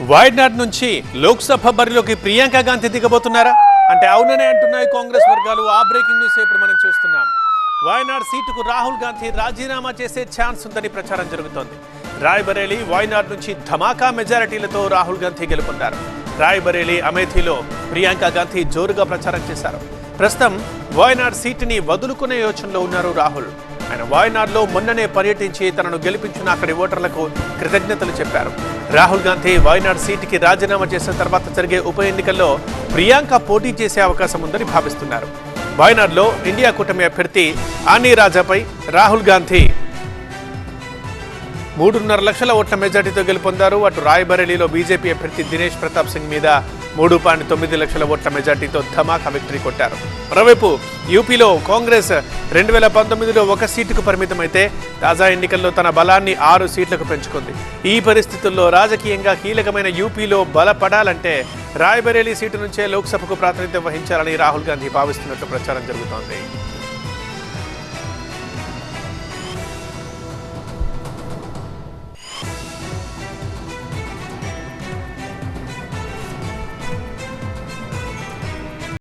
వాయనాడ్ నుంచి లోక్సభ బరిలోకి ప్రియాంక గాంధీ దిగబోతున్నారా? అంటే అవుననే అంటున్నాయి కాంగ్రెస్ వర్గాలు. ఆ బ్రేకింగ్ న్యూస్ ఇప్పుడు మనం చూస్తున్నాం. వాయనాడ్ సీటుకు రాహుల్ గాంధీ రాజీనామా చేసే ఛాన్స్ ఉందని ప్రచారం జరుగుతోంది. రాయ్బరేలీ వాయనాడ్ నుంచి ధమాకా మెజారిటీలతో రాహుల్ గాంధీ గెలుపొందారు. రాయ్బరేలీ అమేథీలో ప్రియాంక గాంధీ జోరుగా ప్రచారం చేశారు. ప్రస్తుతం వాయనాడ్ సీటుని వదులుకునే యోచనలో ఉన్నారు రాహుల్. ఆయన వాయనాడ్లో మొన్ననే పర్యటించి తనను గెలిపించిన అక్కడి ఓటర్లకు కృతజ్ఞతలు చెప్పారు. రాహుల్ గాంధీ వాయనాడ్ సీటుకి రాజీనామా చేసిన తర్వాత జరిగే ఉప ఎన్నికల్లో ప్రియాంక పోటీ చేసే అవకాశం ఉందని భావిస్తున్నారు. వాయనాడ్లో ఇండియా కూటమి అభ్యర్థి ఆనీ రాజాపై రాహుల్ గాంధీ మూడున్నర లక్షల ఓట్ల మెజార్టీతో గెలుపొందారు. అటు రాయ్బరేలీలో బీజేపీ అభ్యర్థి దినేష్ ప్రతాప్ సింగ్ మీద మూడు పాయింట్ తొమ్మిది లక్షల ఓట్ల మెజార్టీతో ధమాకా విక్టరీ కొట్టారు. మరోవైపు యూపీలో కాంగ్రెస్ రెండు వేల పంతొమ్మిదిలో ఒక సీటుకు పరిమితమైతే తాజా ఎన్నికల్లో తన బలాన్ని ఆరు సీట్లకు పెంచుకుంది. ఈ పరిస్థితుల్లో రాజకీయంగా కీలకమైన యూపీలో బలపడాలంటే రాయ్బరేలీ సీటు నుంచే లోక్సభకు ప్రాతినిధ్యం వహించాలని రాహుల్ గాంధీ భావిస్తున్నట్లు ప్రచారం జరుగుతోంది.